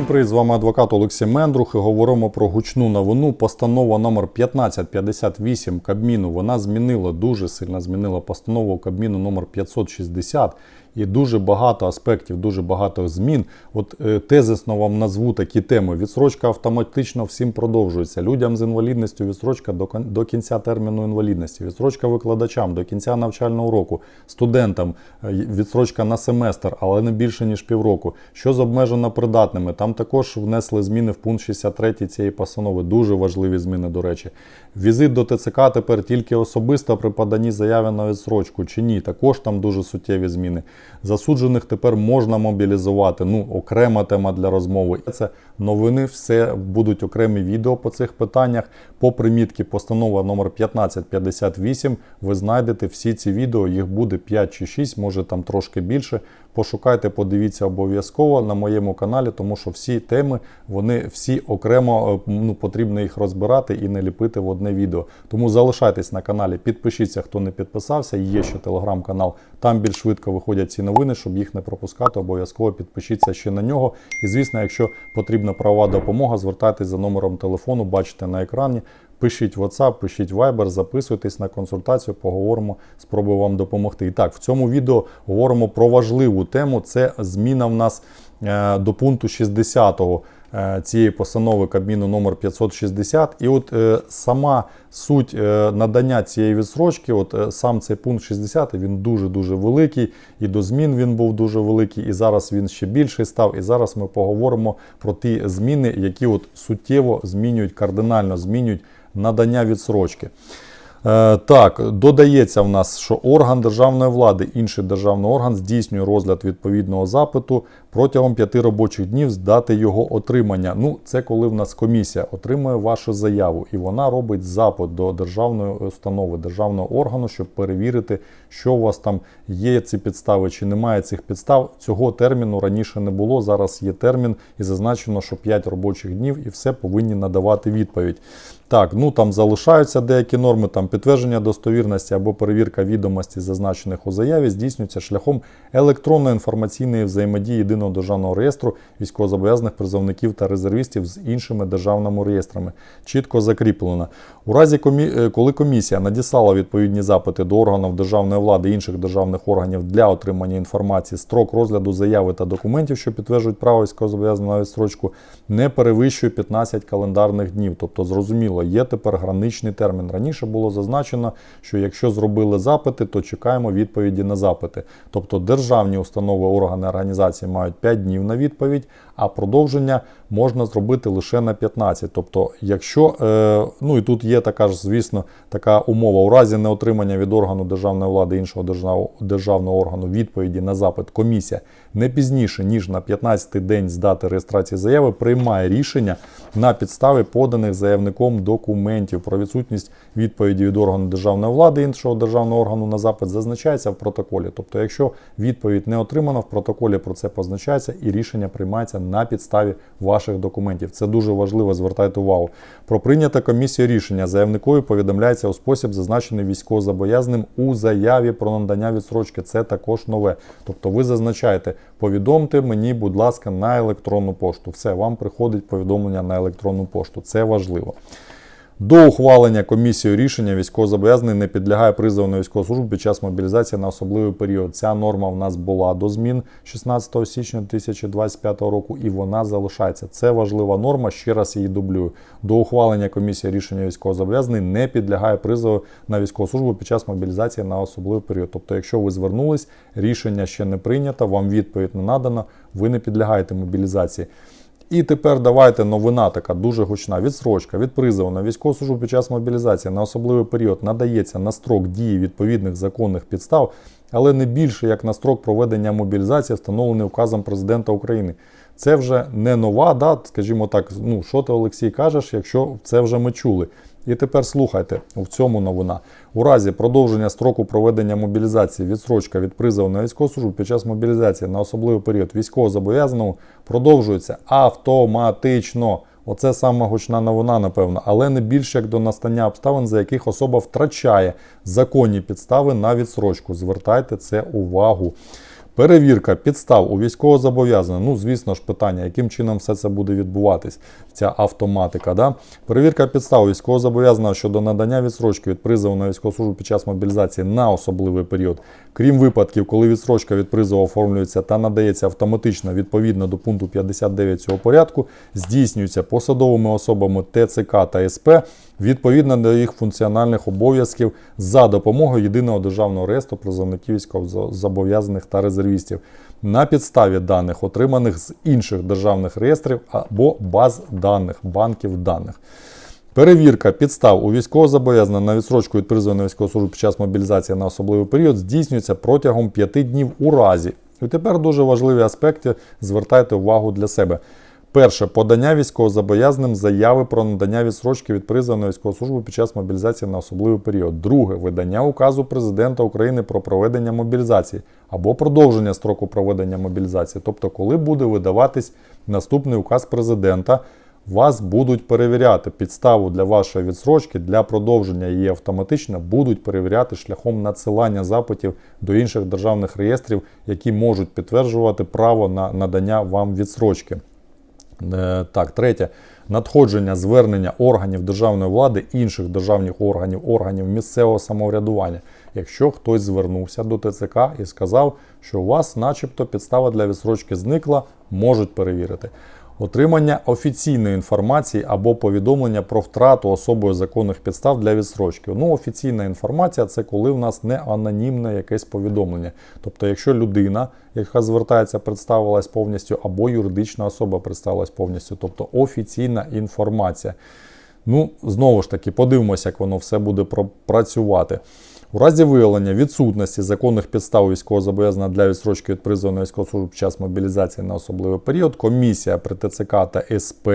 Всім привіт, з вами адвокат Олексій Мендрух і говоримо про гучну новину. Постанова номер 1558 Кабміну. Вона змінила, дуже сильно змінила постанову Кабміну номер 560 і дуже багато аспектів, дуже багато змін. От е, тезисно вам назву такі теми. Відсрочка автоматично всім продовжується. Людям з інвалідністю відсрочка до, до кінця терміну інвалідності, відсрочка викладачам до кінця навчального року, студентам е, відсрочка на семестр, але не більше ніж півроку. Що з обмежено придатними? Там також внесли зміни в пункт 63 цієї постанови. Дуже важливі зміни, до речі. Візит до ТЦК тепер тільки особисто при поданні заяви на відсрочку чи ні. Також там дуже суттєві зміни. Засуджених тепер можна мобілізувати. Ну, окрема тема для розмови. Це новини, все будуть окремі відео по цих питаннях. По примітці постанова номер 1558 ви знайдете всі ці відео, їх буде 5 чи 6, може там трошки більше. Пошукайте, подивіться обов'язково на моєму каналі, тому що всі теми, вони всі окремо е, ну, потрібно їх розбирати і не ліпити в одне відео. Тому залишайтесь на каналі, підпишіться, хто не підписався. Є ще телеграм-канал. Там більш швидко виходять ці новини, щоб їх не пропускати. Обов'язково підпишіться ще на нього. І звісно, якщо потрібна правова допомога, звертайтесь за номером телефону, бачите на екрані. Пишіть WhatsApp, пишіть Viber, записуйтесь на консультацію, поговоримо, спробую вам допомогти. І так, в цьому відео говоримо про важливу тему. Це зміна в нас е, до пункту 60 е, цієї постанови Кабміну номер 560. І от е, сама суть е, надання цієї відсрочки, от е, сам цей пункт 60, він дуже-дуже великий, і до змін він був дуже великий, і зараз він ще більший став. І зараз ми поговоримо про ті зміни, які от суттєво змінюють, кардинально змінюють надання відсрочки. Е, Так, додається в нас, що орган державної влади, інший державний орган здійснює розгляд відповідного запиту протягом п'яти робочих днів з дати його отримання. Ну, це коли в нас комісія отримує вашу заяву, і вона робить запит до державної установи, державного органу, щоб перевірити, що у вас там є ці підстави чи немає цих підстав. Цього терміну раніше не було. Зараз є термін і зазначено, що 5 робочих днів і все повинні надавати відповідь. Так, ну там залишаються деякі норми, там підтвердження достовірності або перевірка відомостей, зазначених у заяві, здійснюється шляхом електронної інформаційної взаємодії єдиного державного реєстру військовозобов'язаних призовників та резервістів з іншими державними реєстрами. Чітко закріплено. У разі, е, коли комісія надіслала відповідні запити до органів державної влади і інших державних органів для отримання інформації, строк розгляду заяви та документів, що підтверджують право військовозобов'язаного на відстрочку, не перевищує 15 календарних днів. Тобто, зрозуміло, є тепер граничний термін. Раніше було зазначено, що якщо зробили запити, то чекаємо відповіді на запити. Тобто державні установи, органи організації мають 5 днів на відповідь, а продовження можна зробити лише на 15. Тобто, якщо е, ну і тут є така ж, звісно, така умова у разі неотримання від органу державної влади іншого державного, органу відповіді на запит, комісія не пізніше ніж на 15 день з дати реєстрації заяви приймає рішення на підставі поданих заявником документів про відсутність відповіді від органу державної влади іншого державного органу на запит зазначається в протоколі. Тобто, якщо відповідь не отримана, в протоколі про це позначається і рішення приймається на підставі ваших документів. Це дуже важливо, звертайте увагу. Про прийняте комісія рішення заявникові повідомляється у спосіб, зазначений військовозобов'язаним у заяві про надання відсрочки. Це також нове. Тобто ви зазначаєте, повідомте мені, будь ласка, на електронну пошту. Все, вам приходить повідомлення на електронну пошту. Це важливо. До ухвалення комісією рішення військовозобов'язаний не підлягає призову на військову службу під час мобілізації на особливий період. Ця норма в нас була до змін 16 січня 2025 року, і вона залишається. Це важлива норма. Ще раз її дублюю. До ухвалення комісії рішення військовозобов'язаний не підлягає призову на військову службу під час мобілізації на особливий період. Тобто, якщо ви звернулись, рішення ще не прийнято, вам відповідь не надано, ви не підлягаєте мобілізації. І тепер давайте новина така дуже гучна. Відсрочка від призову на військову службу під час мобілізації на особливий період надається на строк дії відповідних законних підстав, але не більше як на строк проведення мобілізації, встановлений указом президента України. Це вже не нова, да, скажімо так, ну що ти Олексій кажеш, якщо це вже ми чули. І тепер слухайте, в цьому новина. У разі продовження строку проведення мобілізації відсрочка від призову на військову службу під час мобілізації на особливий період військовозобов'язаного продовжується автоматично. Оце саме гучна новина, напевно, але не більше як до настання обставин, за яких особа втрачає законні підстави на відсрочку. Звертайте це увагу. Перевірка підстав у військовозобов'язаного. Ну, звісно ж, питання, яким чином все це буде відбуватись, ця автоматика. Да? Перевірка підстав у військовозобов'язаного щодо надання відсрочки від призову на військову службу під час мобілізації на особливий період, крім випадків, коли відсрочка від призову оформлюється та надається автоматично відповідно до пункту 59 цього порядку, здійснюється посадовими особами ТЦК та СП відповідно до їх функціональних обов'язків за допомогою єдиного державного реєстру призовників військовозобов'язаних та резервістів на підставі даних, отриманих з інших державних реєстрів або баз даних, банків даних. Перевірка підстав у військовозобов'язаного на відсрочку від призову на військову під час мобілізації на особливий період здійснюється протягом 5 днів у разі. І тепер дуже важливі аспекти. Звертайте увагу для себе. Перше подання військовозобов'язаним заяви про надання відсрочки від призову на військову службу під час мобілізації на особливий період. Друге видання указу президента України про проведення мобілізації або продовження строку проведення мобілізації. Тобто, коли буде видаватись наступний указ президента, вас будуть перевіряти підставу для вашої відсрочки для продовження її автоматично будуть перевіряти шляхом надсилання запитів до інших державних реєстрів, які можуть підтверджувати право на надання вам відсрочки. Е, Так, третє. Надходження звернення органів державної влади, інших державних органів, органів місцевого самоврядування. Якщо хтось звернувся до ТЦК і сказав, що у вас, начебто, підстава для відсрочки зникла, можуть перевірити. Отримання офіційної інформації або повідомлення про втрату особою законних підстав для відсрочки. Ну, офіційна інформація це коли в нас не анонімне якесь повідомлення. Тобто, якщо людина, яка звертається, представилась повністю, або юридична особа представилась повністю, тобто офіційна інформація. Ну, знову ж таки, подивимося, як воно все буде працювати. У разі виявлення відсутності законних підстав військовозобов'язаного для відстрочки від призову на під час мобілізації на особливий період, комісія при ТЦК та СП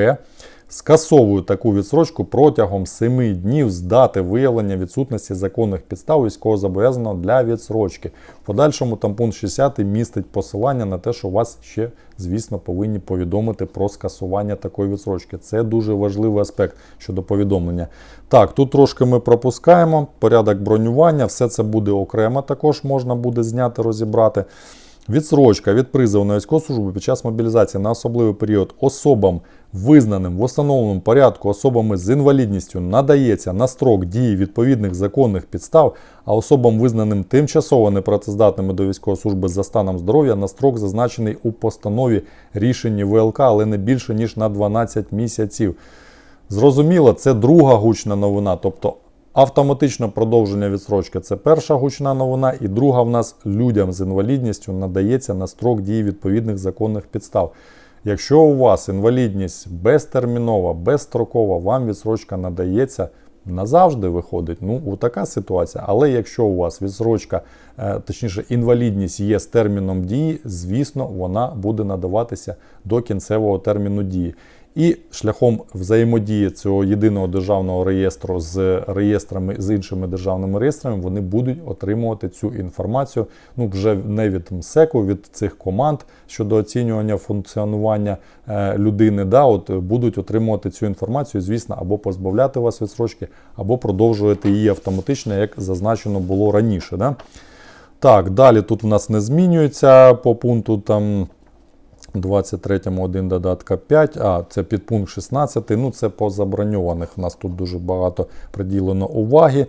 скасовує таку відсрочку протягом 7 днів з дати виявлення відсутності законних підстав військовозобов'язаного для відсрочки. В подальшому там пункт 60 містить посилання на те, що вас ще, звісно, повинні повідомити про скасування такої відсрочки. Це дуже важливий аспект щодо повідомлення. Так, тут трошки ми пропускаємо порядок бронювання, все це буде окремо, також можна буде зняти, розібрати. Відсрочка від призову на військову службу під час мобілізації на особливий період особам, визнаним в установленому порядку особами з інвалідністю, надається на строк дії відповідних законних підстав, а особам, визнаним тимчасово непрацездатними до військової служби за станом здоров'я, на строк зазначений у постанові рішенні ВЛК, але не більше ніж на 12 місяців. Зрозуміло, це друга гучна новина. тобто Автоматично продовження відсрочки це перша гучна новина, і друга в нас людям з інвалідністю надається на строк дії відповідних законних підстав. Якщо у вас інвалідність безтермінова, безстрокова, вам відсрочка надається. Назавжди виходить, ну, у така ситуація. Але якщо у вас відсрочка, е, точніше, інвалідність є з терміном дії, звісно, вона буде надаватися до кінцевого терміну дії. І шляхом взаємодії цього єдиного державного реєстру з реєстрами з іншими державними реєстрами вони будуть отримувати цю інформацію. Ну вже не від МСЕКу, від цих команд щодо оцінювання функціонування е, людини. Да, от будуть отримувати цю інформацію, звісно, або позбавляти вас від срочки, або продовжувати її автоматично, як зазначено було раніше. Да? Так, далі тут в нас не змінюється по пункту там. 23-му один додатка 5, а це підпункт 16. Ну, це по заброньованих. У нас тут дуже багато приділено уваги.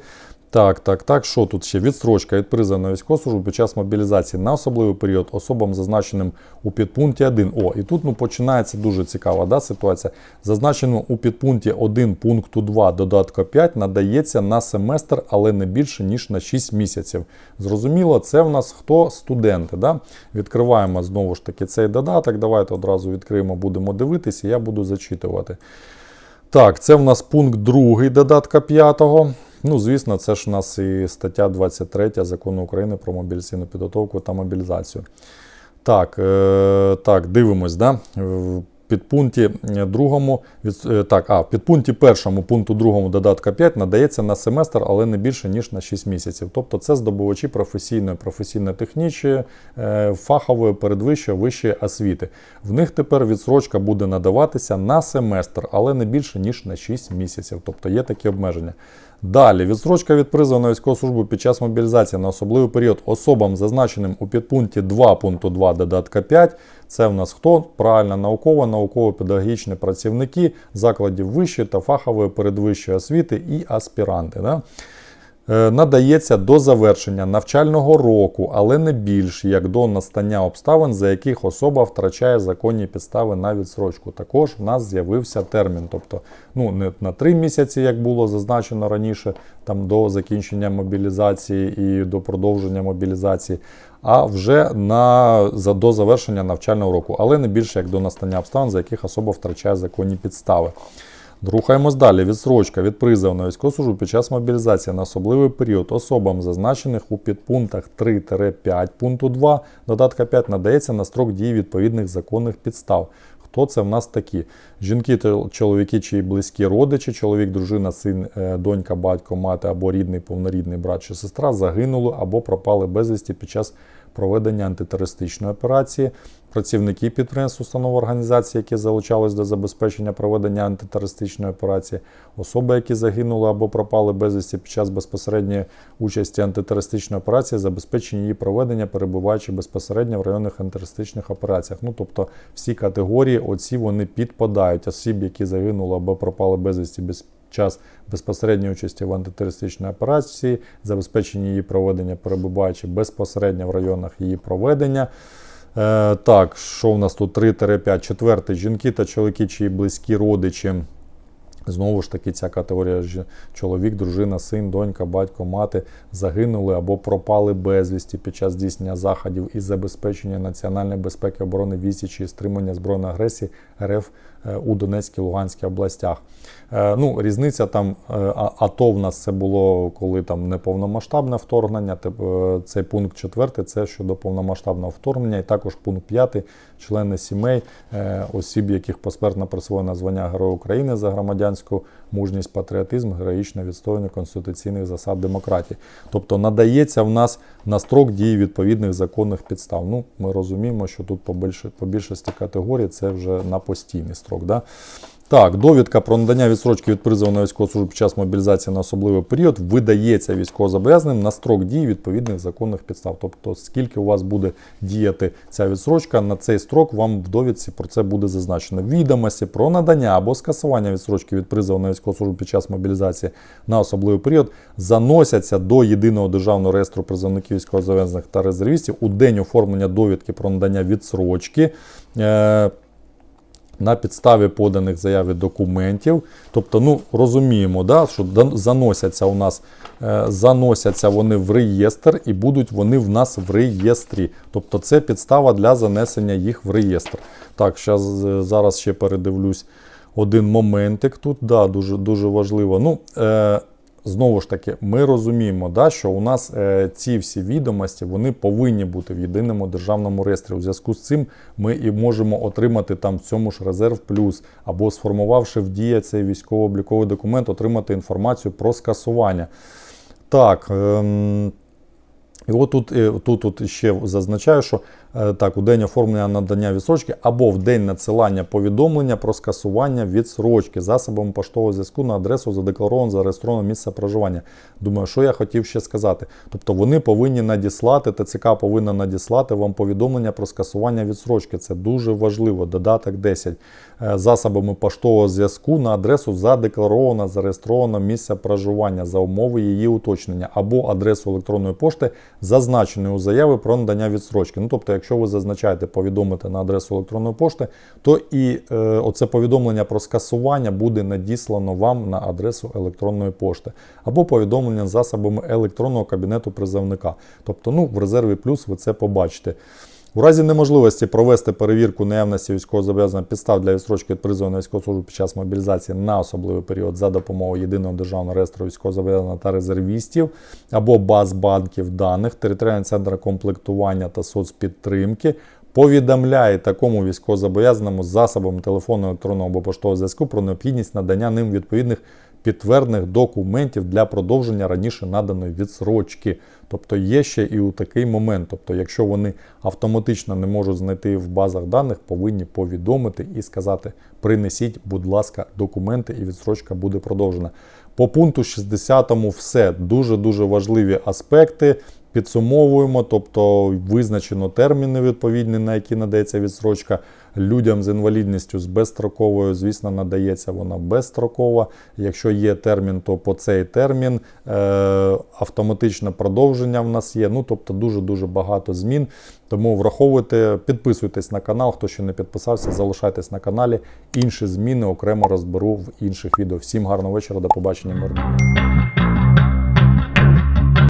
Так, так, так. Що тут ще? Відстрочка від призову на військову службу під час мобілізації на особливий період особам, зазначеним у підпункті 1. О, і тут ну, починається дуже цікава да, ситуація. Зазначено у підпункті 1 пункту 2 додатка 5 надається на семестр, але не більше, ніж на 6 місяців. Зрозуміло, це в нас хто студенти. Да? Відкриваємо знову ж таки цей додаток. Давайте одразу відкриємо, будемо дивитися, я буду зачитувати. Так, це в нас пункт 2 додатка 5. Ну, звісно, це ж у нас і стаття 23 закону України про мобілізаційну підготовку та мобілізацію. Так, е, так, дивимось. да? підпункті е, другому від, е, так, а, в підпункті першому пункту другому додатка 5 надається на семестр, але не більше ніж на 6 місяців. Тобто це здобувачі професійної, професійно-технічної, е, фахової, передвищої, вищої освіти. В них тепер відсрочка буде надаватися на семестр, але не більше ніж на 6 місяців. Тобто є такі обмеження. Далі, відстрочка від призову на військову службу під час мобілізації на особливий період особам, зазначеним у підпункті 2 пункту 2 додатка 5. Це в нас хто? Правильно, науково, науково-педагогічні працівники закладів вищої та фахової передвищої освіти і аспіранти. Да? Е, Надається до завершення навчального року, але не більш як до настання обставин, за яких особа втрачає законні підстави на відсрочку. Також в нас з'явився термін, тобто ну не на три місяці, як було зазначено раніше, там до закінчення мобілізації і до продовження мобілізації, а вже на за до завершення навчального року, але не більше як до настання обставин, за яких особа втрачає законні підстави. Рухаємось далі. Відсрочка від військову службу під час мобілізації на особливий період особам, зазначених у підпунктах 3-5 пункту 2 додатка 5, надається на строк дії відповідних законних підстав. Хто це в нас такі? Жінки чоловіки, чиї близькі родичі, чоловік, дружина, син, е, донька, батько, мати або рідний, повнорідний брат чи сестра загинули або пропали безвісті під час проведення антитерористичної операції, працівники підприємств, установ організацій, які залучались до забезпечення проведення антитерористичної операції, особи, які загинули або пропали безвісті під час безпосередньої участі антитерористичної операції, забезпечення її проведення, перебуваючи безпосередньо в районних антитерористичних операціях. Ну тобто всі категорії, оці вони підпадають осіб, які загинули або пропали безвісті без час безпосередньої участі в антитерористичній операції, забезпечення її проведення, перебуваючи безпосередньо в районах її проведення. Е, так, що в нас тут 3-5, четвертий жінки та чоловіки, чиї близькі родичі. Знову ж таки, ця категорія чоловік, дружина, син, донька, батько, мати загинули або пропали безвісті під час здійснення заходів із забезпечення національної безпеки, оборони, відсічі і стримання збройної агресії РФ у Донецькій Луганській областях. Е, Ну, різниця там е, АТО в нас це було коли там неповномасштабне вторгнення. е, Цей пункт четвертий це щодо повномасштабного вторгнення, і також пункт п'ятий члени сімей е, осіб, яких посмертно присвоєно звання Герой України за громадянську мужність, патріотизм, героїчне відстоювання конституційних засад демократії. Тобто надається в нас на строк дії відповідних законних підстав. Ну, ми розуміємо, що тут по більшості категорій це вже на постійний строк. Да? Так, довідка про надання відсрочки від призову на військову службу під час мобілізації на особливий період видається військовозобов'язаним на строк дії відповідних законних підстав. Тобто, скільки у вас буде діяти ця відсрочка, на цей строк вам в довідці про це буде зазначено. Відомості про надання або скасування відсрочки від призову на військову службу під час мобілізації на особливий період заносяться до єдиного державного реєстру призовників військовозобов'язаних та резервістів у день оформлення довідки про надання відсрочки. На підставі поданих заяв і документів. Тобто, ну розуміємо, да, що заносяться у нас, е, заносяться вони в реєстр і будуть вони в нас в реєстрі. Тобто це підстава для занесення їх в реєстр. Так, щас, е, зараз ще передивлюсь один моментик тут. Да, дуже, дуже важливо. Ну, е, Знову ж таки, ми розуміємо, да, що у нас е, ці всі відомості вони повинні бути в єдиному державному реєстрі. У зв'язку з цим ми і можемо отримати там в цьому ж резерв плюс, або сформувавши в дія цей військово-обліковий документ, отримати інформацію про скасування. Так. Ем... І от тут, е, тут, тут ще зазначаю, що так, у день оформлення надання відсрочки або в день надсилання повідомлення про скасування відсрочки засобами поштового зв'язку на адресу задекларованого зареєстрованого місця проживання. Думаю, що я хотів ще сказати. Тобто вони повинні надіслати, ТЦК повинна надіслати вам повідомлення про скасування відсрочки. Це дуже важливо. Додаток 10. Е, Засобами поштового зв'язку на адресу задекларовано зареєстрованого місця проживання за умови її уточнення або адресу електронної пошти, зазначеної у заяві про надання відсрочки. Ну, тобто, якщо ви зазначаєте повідомити на адресу електронної пошти, то і е, оце повідомлення про скасування буде надіслано вам на адресу електронної пошти або повідомлення засобами електронного кабінету призовника. Тобто, ну, в резерві плюс ви це побачите. У разі неможливості провести перевірку наявності військовозобов'язаних підстав для відстрочки від призову на військову службу під час мобілізації на особливий період за допомогою єдиного державного реєстру військовозобов'язаних та резервістів або баз банків даних, територіального центру комплектування та соцпідтримки, повідомляє такому військовозобов'язаному засобам телефонного електронного або поштового зв'язку про необхідність надання ним відповідних підтверджених документів для продовження раніше наданої відсрочки. Тобто є ще і у такий момент. Тобто, якщо вони автоматично не можуть знайти в базах даних, повинні повідомити і сказати: принесіть, будь ласка, документи, і відсрочка буде продовжена. По пункту 60 все дуже дуже важливі аспекти. Підсумовуємо, тобто визначено терміни відповідні, на які надається відсрочка. Людям з інвалідністю з безстроковою, звісно, надається вона безстрокова. Якщо є термін, то по цей термін е, автоматичне продовження в нас є. Ну, тобто дуже-дуже багато змін. Тому враховуйте, підписуйтесь на канал, хто ще не підписався, залишайтесь на каналі. Інші зміни окремо розберу в інших відео. Всім гарного вечора, до побачення, мирного.